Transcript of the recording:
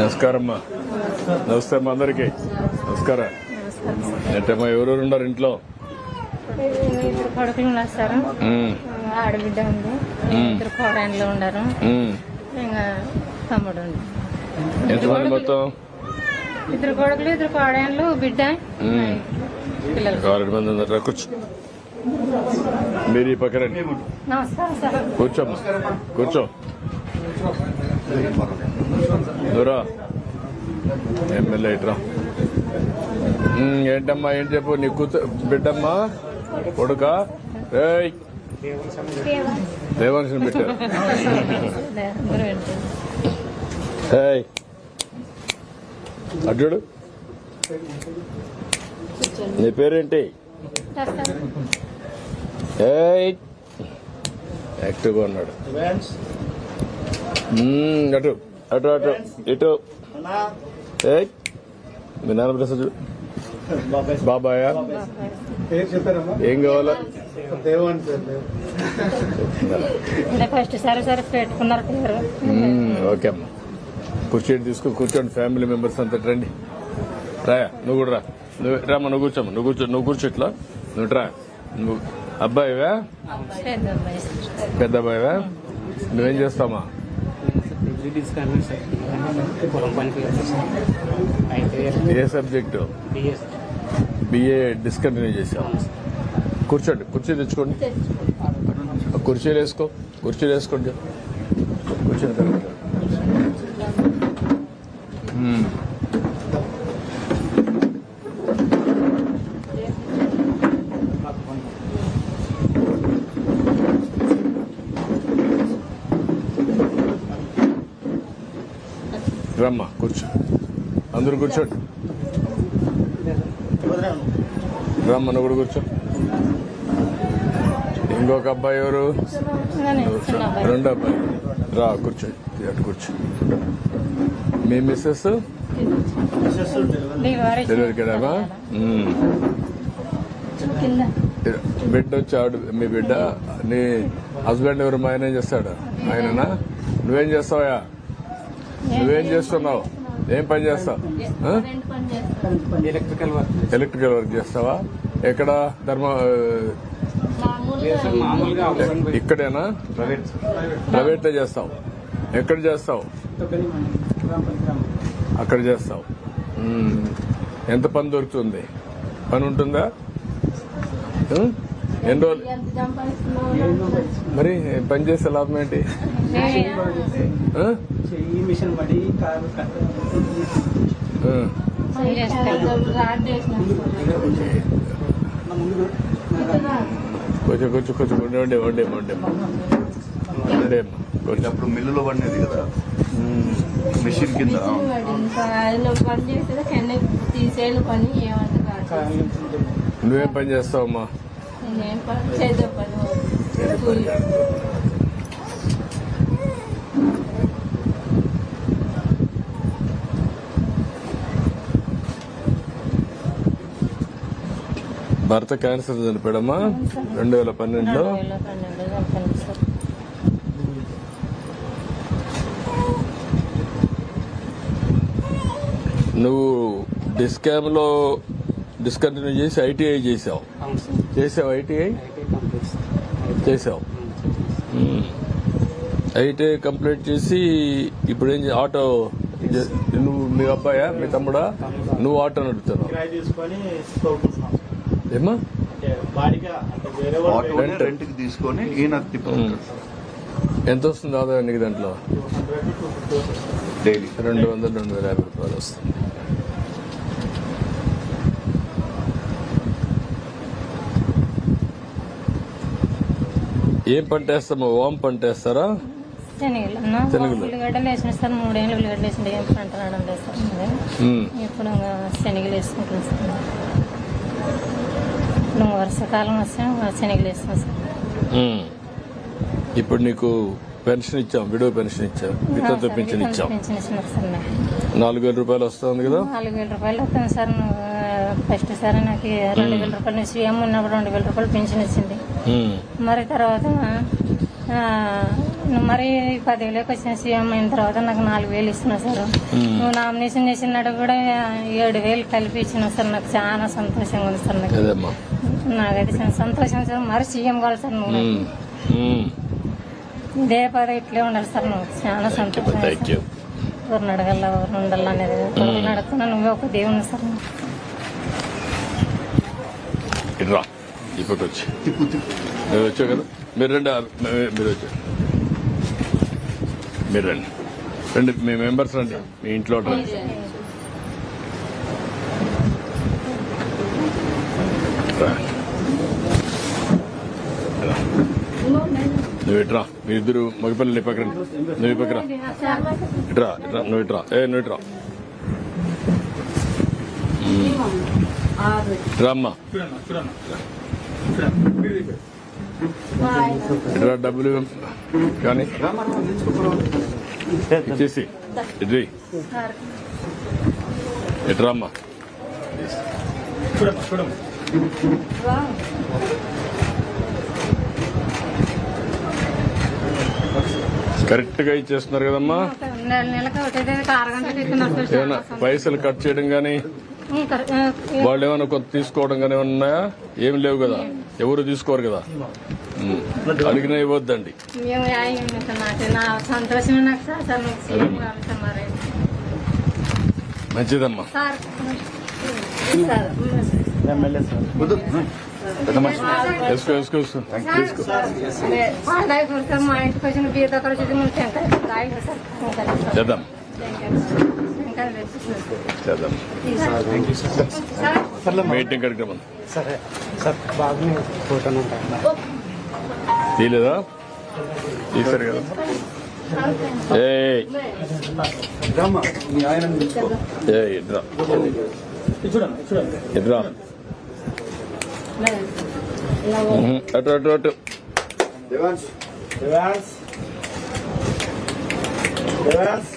నమస్కారం అమ్మా. నమస్తే అమ్మా అందరికి. నమస్కారం. ఏంటమ్మా ఎవరెవరు ఉన్నారు ఇంట్లో? ఇద్దరు కొడుకులు ఉన్నారు సార్. ఆడబిడ్డ ఉంది. ఇద్దరు కోడన్లు ఉన్నారు. ఇంకా తమ్ముడు ఉంది. ఎంతమంది మొత్తం? ఇద్దరు కొడుకులు ఇద్దరు కోడన్లు బిడ్డ. పిల్లలు. మంది ఉన్నారు. కూర్చో. మీరు ఈ పక్కన కూర్చోమ్మా కూర్చో. దూరా. ఎమ్మెల్యే ఇట్రా ఏంటమ్మా ఏం చెప్పు? నీ కూతురు బిడ్డమ్మా కొడుక? దేవాంశం పెట్టారు. అడ్డు నీ పేరేంటి? ఏయ్. యాక్టివ్గా ఉన్నాడు. అటు అటు అటు ఇటు. ఏయ్ మీ నాన్న ప్రసాద్ బాబాయ్. ఏం కావాలా? ఫస్ట్ సారి సరే పెట్టుకున్నారు ఓకే అమ్మా. కూర్చోండి తీసుకుని కూర్చోండి ఫ్యామిలీ మెంబర్స్ అంతా రండి. రాయా నువ్వు కూడా రా. నువ్వు రామ్మా నువ్వు కూర్చోమ్మా. నువ్వు కూర్చో నువ్వు కూర్చో ఇట్లా. నువ్వు రా. నువ్వు అబ్బాయివా? పెద్ద అబ్బాయి సార్. పెద్ద అబ్బాయివా నువ్వేం చేస్తావమ్మా? డిగ్రీ తీసుకున్నాను సార్. పొలం పనికి అయితే ఏ సబ్జెక్టు? బిఏ డిస్కంటిన్యూ చేసావు కూర్చోండి కుర్చీ తెచ్చుకోండి. కుర్చీలు వేసుకో కుర్చీలు వేసుకోండి. కూర్చొని తర్వాత. రమ్మ కూర్చో. అందరూ కూర్చోండి రమ్మన్న కూడా కూర్చో. ఇంకొక అబ్బాయి ఎవరు? రెండు అబ్బాయి. రా కూర్చో. అటు కూర్చో. మీ మిస్సెస్ డెలివరీ డెలివరీ బిడ్డ వచ్చి ఆవిడ మీ బిడ్డ. నీ హస్బెండ్ ఎవరు? మా ఆయన ఏం చేస్తాడు? ఆయననా? నువ్వేం చేస్తావా నువ్వేం చేస్తున్నావు? ఏం పని చేస్తావు? ఎలక్ట్రికల్ వర్క్ ఎలక్ట్రికల్ వర్క్ చేస్తావా? ఎక్కడ? ధర్మ ఇక్కడేనా? ప్రైవేట్లో చేస్తావు. ఎక్కడ చేస్తావు? అక్కడ చేస్తావు. ఎంత పని దొరుకుతుంది? పని ఉంటుందా? ఎన్ని రోజులు? మరి పని చేసే లాభం ఏంటి? ఆ? ఈ మిషన్ పడి కారు ఆ. కొంచెం కొంచెం కొంచెం ఉండే ఉండే ఉండే ఉండే. కొంచెం అప్పుడు మిల్లులో పడినది కదా. మిషన్ పని కాదు. నువ్వేం పని చేస్తావమ్మా? నేనేం పని చేద్దాం పని భర్త క్యాన్సర్ చనిపోయాడమ్మా. రెండు వేల పన్నెండులో? రెండు వేల పన్నెండు నువ్వు డిస్కామ్లో డిస్కంటిన్యూ చేసి ఐటీఐ చేసావు. చేసావు ఐటీఐ? చేసావు. ఐటీఐ కంప్లీట్ చేసి ఇప్పుడు ఏం ఆటో నువ్వు మీ అబ్బాయా మీ తమ్ముడా? నువ్వు ఆటో నడుపుతున్నావు. కిరాయి తీసుకొని ఈయన ఎంత వస్తుంది ఆదాయం నీకు దాంట్లో డైలీ. రెండు వందలు రెండు వేల యాభై రూపాయలు వస్తుంది. ఏం పంట వేస్తామో వామ్ పంట వేస్తారా శనగలు అన్న శనగలు. ఉల్లిగడ్డలు వేసిన సార్ మూడేళ్ళు ఉల్లిగడ్డలు వేసిన ఏం పంట రావడం లేదు సార్. ఇప్పుడు శనగలు వేసుకుంటాం సార్ ఇప్పుడు ఇంకా వర్షాకాలం వస్తే శనగలు వేస్తాం సార్. ఇప్పుడు నీకు పెన్షన్ ఇచ్చాం విడో పెన్షన్ ఇచ్చాం వితంతు పెన్షన్ ఇచ్చాం నాలుగు వేల రూపాయలు వస్తుంది కదా నాలుగు వేల రూపాయలు వస్తుంది సార్ ఫస్ట్ సార్ నాకు రెండు వేల రూపాయలు సీఎం ఉన్నప్పుడు రెండు వేల రూపాయలు పెన్షన్ ఇచ్చింది. మరి తర్వాత మరి పదవిలోకి వచ్చిన సీఎం అయిన తర్వాత నాకు నాలుగు వేలు ఇస్తున్నా సార్. నువ్వు నామినేషన్ చేసినాడు కూడా ఏడు వేలు కలిపి ఇచ్చిన సార్. నాకు చాలా సంతోషంగా ఉంది సార్ నాకు. నాకైతే సంతోషం సార్. మరి సీఎం కావాలి సార్ నువ్వు. ఇదే పదవి ఇట్లే ఉండాలి సార్ నువ్వు. చాలా సంతోషం ఎవరిని అడగల ఎవరిని ఉండాలి అనేది. ఎవరిని అడుగుతున్నా నువ్వే ఒక దేవుని సార్. రా ఇప్పటికి వచ్చి మీరు వచ్చావు కదా? మీరు రండి మీరు వచ్చారు. మీరు రండి. రండి మీ మెంబర్స్ రండి. మీ ఇంట్లో రండి. నువ్వు ఇట్రా. మీ ఇద్దరు మగపిల్లలు పక్కన నువ్వు పక్కన ఇట్రా ఇట్రా. నువ్వు ఇట్రా. ఏ నువ్వు ఇట్రా. రామ్మా. డబ్బులు. కానీ ఇచ్చేసి. ఇది. ఎట్రామ్మా కరెక్ట్గా ఇచ్చేస్తున్నారు కదమ్మా. పైసలు కట్ చేయడం కానీ వాళ్ళు ఏమైనా కొత్త తీసుకోవడం కానీ ఉన్నాయా? ఏమి లేవు కదా. ఎవరు తీసుకోరు కదా. అడిగినా ఇవ్వద్దండి. మంచిదమ్మా. తీసుకో. చేద్దాం. మీటింగ్ కార్యక్రమం. సరే. సార్ తీశారు కదా. ఇట్రా ఇట్రా ఉహు, అటు అటు అటు. రివాన్స్ రివాన్స్ రివాన్స్